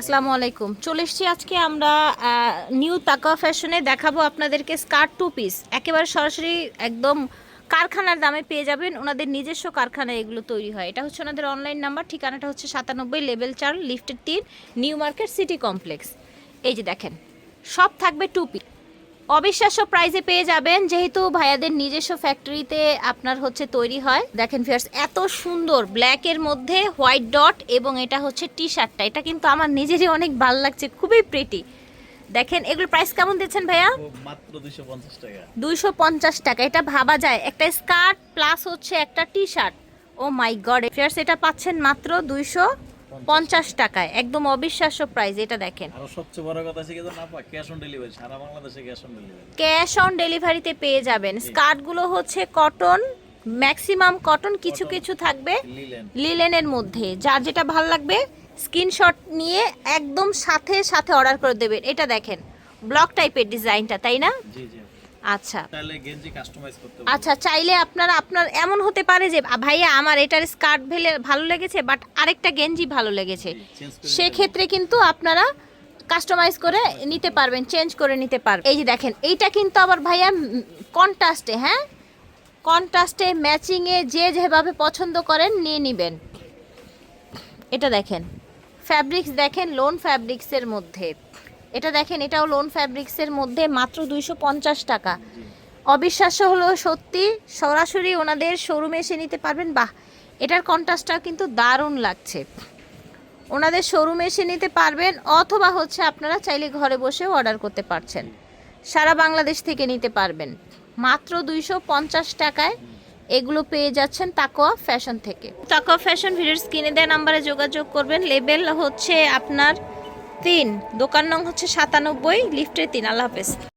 আসসালামু আলাইকুম। চলে এসেছি আজকে আমরা নিউ তাকা ফ্যাশনে দেখাবো আপনাদেরকে স্কার্ট টু পিস একেবারে সরাসরি একদম কারখানার দামে পেয়ে যাবেন। ওনাদের নিজস্ব কারখানায় এগুলো তৈরি হয়। এটা হচ্ছে ওনাদের অনলাইন নাম্বার ঠিকানাটা হচ্ছে সাতানব্বই লেভেল চার লিফটের তিন, নিউ মার্কেট সিটি কমপ্লেক্স। এই যে দেখেন, সব থাকবে টু পিস অবিশ্বাস্য প্রাইজে পেয়ে যাবেন যেহেতু ভাইয়াদের নিজস্ব ফ্যাক্টরিতে আপনার হচ্ছে তৈরি হয়। দেখেন ফিয়ার্স এত সুন্দর ব্ল্যাকের মধ্যে হোয়াইট ডট এবং এটা হচ্ছে টি শার্টটা এটা কিন্তু আমার নিজেরই অনেক ভালো লাগছে খুবই প্রিটি দেখেন এগুলোর প্রাইস কেমন দিচ্ছেন ভাইয়া? মাত্র দুইশো পঞ্চাশ টাকা। দুইশো পঞ্চাশ টাকা। এটা ভাবা যায় একটা স্কার্ট প্লাস হচ্ছে একটা T shirt oh my god fierce এটা পাচ্ছেন মাত্র দুইশো পঞ্চাশ টাকায় একদম অবিশ্বাস্য প্রাইস এটা দেখেন। আরও সবচেয়ে বড় কথা শিখে না পা ক্যাশ অন ডেলিভারি সারা বাংলাদেশে cash on delivery cash on ডেলিভারিতে পেয়ে যাবেন। স্কার্টগুলো হচ্ছে কটন ম্যাক্সিমাম কটন কিছু কিছু থাকবে লিলেন লিলেনের মধ্যে। যার যেটা ভালো লাগবে স্ক্রিনশট নিয়ে একদম সাথে সাথে অর্ডার করে দেবেন। এটা দেখেন ব্লক টাইপের ডিজাইনটা তাই না? জি জি। আচ্ছা। তাহলে গেঞ্জি কাস্টমাইজ করতে আচ্ছা চাইলে আপনারা আপনার এমন হতে পারে যে ভাইয়া আমার এটার স্কার্ট ভেলে ভালো লেগেছে বাট আরেকটা গেঞ্জি ভালো লেগেছে। সেক্ষেত্রে কিন্তু আপনারা কাস্টমাইজ করে নিতে পারবেন চেঞ্জ করে নিতে পারবেন। এই যে দেখেন এইটা কিন্তু আবার ভাইয়া কন্ট্রাস্টে হ্যাঁ? কন্ট্রাস্টে ম্যাচিংয়ে যে যেভাবে পছন্দ করেন নিয়ে নেবেন। এটা দেখেন ফ্যাব্রিক্স দেখেন লোন ফ্যাব্রিক্সের মধ্যে। এটা দেখেন, এটাও লোন ফ্যাব্রিক্সের মধ্যে মাত্র দুইশো পঞ্চাশ টাকা। অবিশ্বাস্য হলো সত্যি, সরাসরি ওনাদের শোরুমে এসে নিতে পারবেন। বাহ, এটার কন্ট্রাস্টটা কিন্তু দারুণ লাগছে। ওনাদের শোরুমে এসে নিতে পারবেন, অথবা হচ্ছে আপনারা চাইলে ঘরে বসেও অর্ডার করতে পারছেন। সারা বাংলাদেশ থেকে নিতে পারবেন। মাত্র দুইশো পঞ্চাশ টাকায় এগুলো পেয়ে যাচ্ছেন তাকোয়া ফ্যাশন থেকে। তাকোয়া ফ্যাশন ভিডিওর স্ক্রিনে দেওয়া নাম্বারে যোগাযোগ করবেন। লেবেল হচ্ছে আপনার তিন। দোকান নং হচ্ছে সাতানব্বই লিফটের তিন। আল্লাহ হাফেজ।